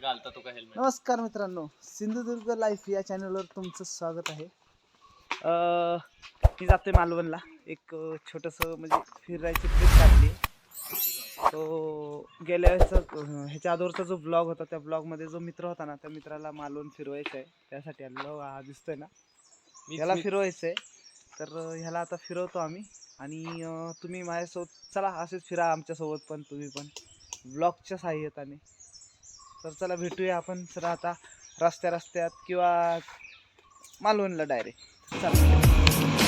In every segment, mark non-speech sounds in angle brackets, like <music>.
घालता तो का हेल्मेट नमस्कार मित्रांनो सिंधुदुर्ग लाईफ या चॅनलवर तुमचं स्वागत आहे. अं, मी जाते मालवणला. एक छोटंसं म्हणजे फिरायची ट्रिप काढली तो गेल्या वेळेस ह्याच्या अगोदरचा जो ब्लॉग होता त्या ब्लॉगमध्ये जो मित्र होता ना त्या मित्राला मालवण फिरवायचं आहे. त्यासाठी आलेलो हा दिसतोय ना? ह्याला फिरवायचं आहे तर अं, ह्याला आता फिरवतो आम्ही. आणि अं, तुम्ही माझ्यासोबत चला असेच फिरा आमच्यासोबत पण तुम्ही पण. ब्लॉगच्या सहाय्यताने तर चला भेटूया आपण सर आता रस्त्या रस्त्यात किंवा मालवणला डायरेक्ट चला.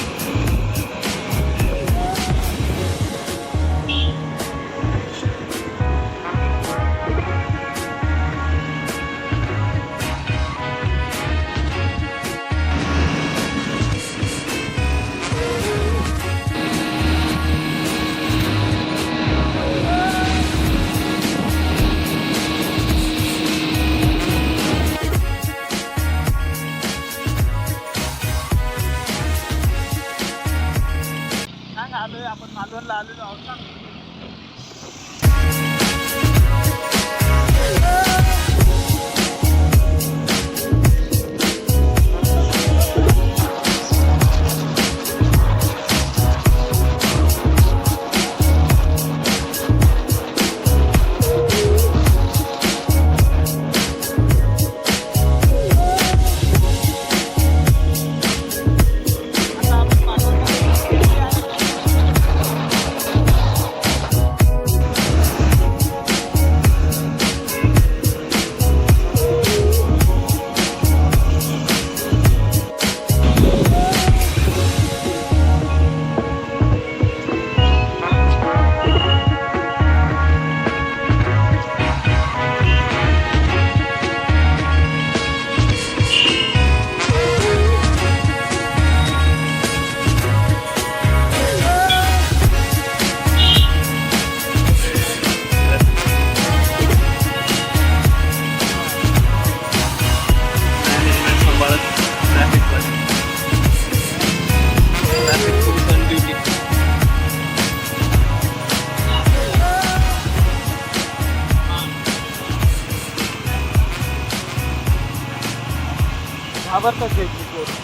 घाबरतात इथली पोरं.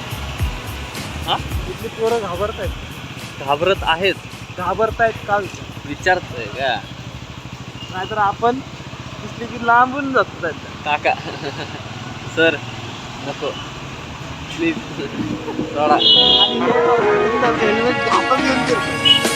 हा? इथली पोरं घाबरतायत. घाबरत आहेत. घाबरतायत का विचार विचारतोय का? नाहीतर आपण दिसली की लांबून जातो त्यांच्या काका सर नको. प्लीज सोडा. आणि हेल्मेट हातात घेऊन फिरतो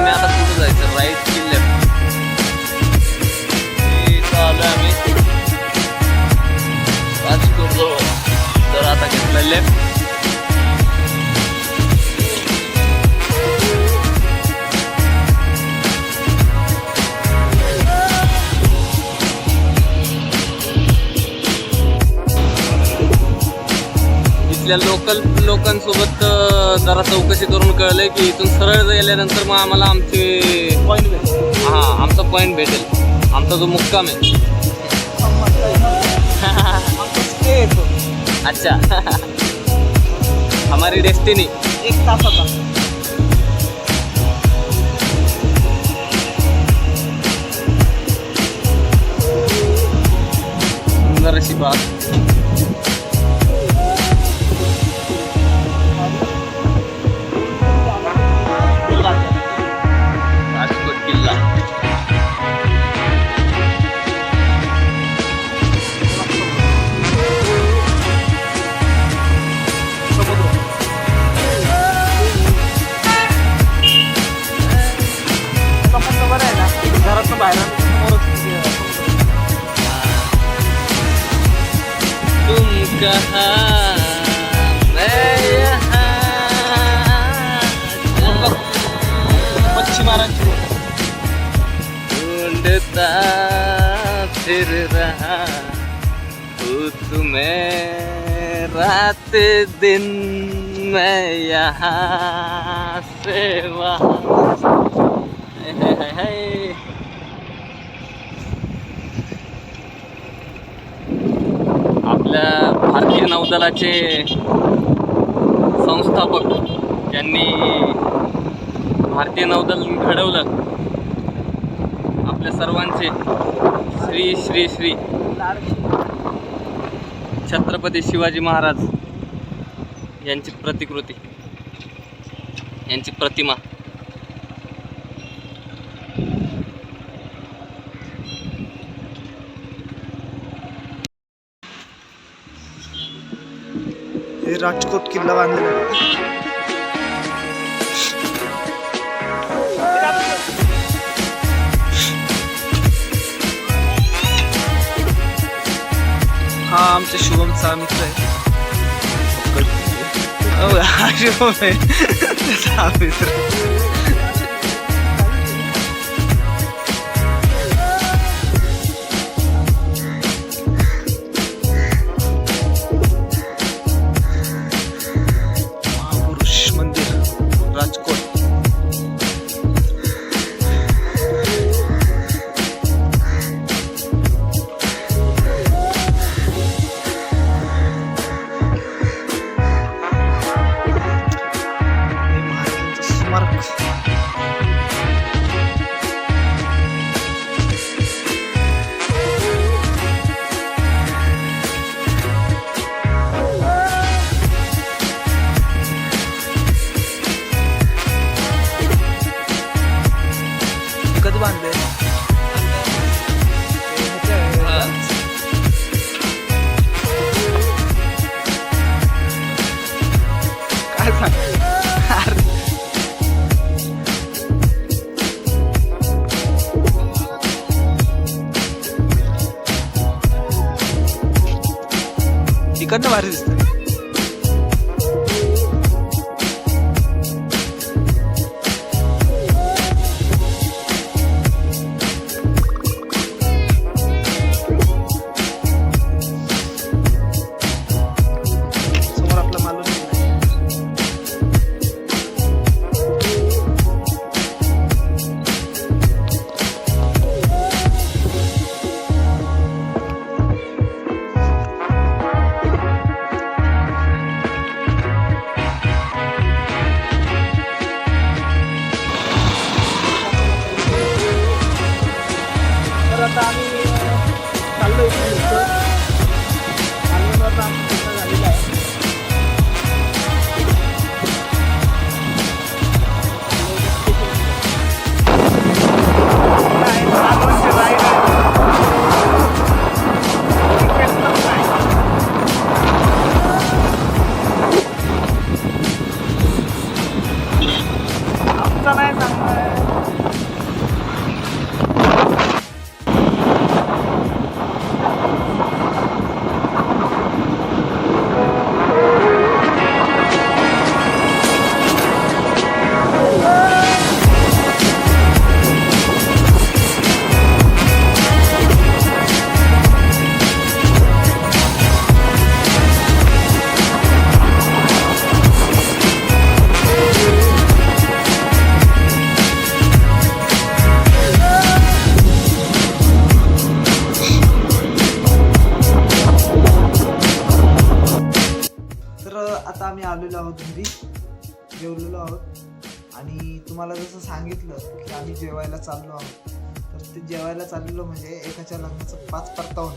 आम्ही आता कुठं जायचं? राईट की लेफ्ट? आलो आम्ही पाच जवळ. तर आता घेतलं लेफ्ट. इथल्या लोकल लोकांसोबत जरा चौकशी करून कळलंय की इथून सरळ गेल्यानंतर मग आम्हाला आमचे पॉईंट भेटतो हा आमचा पॉईंट भेटेल. आमचा जो मुक्काम आहे. <laughs> अच्छा. हमारी डेस्टिनी एक तासाचा सुंदर अशी बाग ढूंढता फिर रहा हूँ तुम्हें रात दिन मैं यहाँ से वहाँ है, है, है, है। आपल्या भारतीय नौदलाचे संस्थापक यांनी भारतीय नौदल घडवलं आपल्या सर्वांचे श्री श्री श्री छत्रपती शिवाजी महाराज यांची प्रतिकृती यांची प्रतिमा. राजकोट किल्ला बांधलेला आहे. हा आमच्या शुभमचा मित्र आहे हो, शुभम आहे. हा मित्र. கண்ணு வருது. तुम्हाला जसं सांगितलं की आम्ही जेवायला चाललो आहोत तर ते जेवायला चाललेलो म्हणजे एकाच्या लग्नाचं पाच परतावण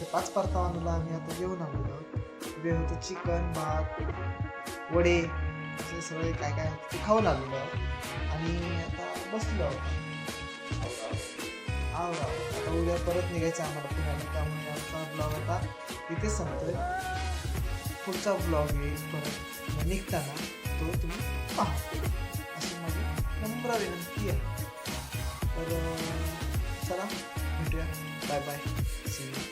ते पाच परतावणीला आम्ही आता जेवण आलेलो आहोत. जे होतं चिकन भात वडे असे सगळे काय काय होतं ते खाऊ आलेलो आहोत. आणि आता बसलो आहोत. आहो आता उद्या परत निघायचं आम्हाला पुण्याला त्यामुळे आमचा ब्लॉग आता इथेच संपतोय. पुढचा ब्लॉग येईल परत. निघताना तो तुम्ही पहा. नम्र विनंती आहे. तर अं, चला भेटूया. Bye bye C you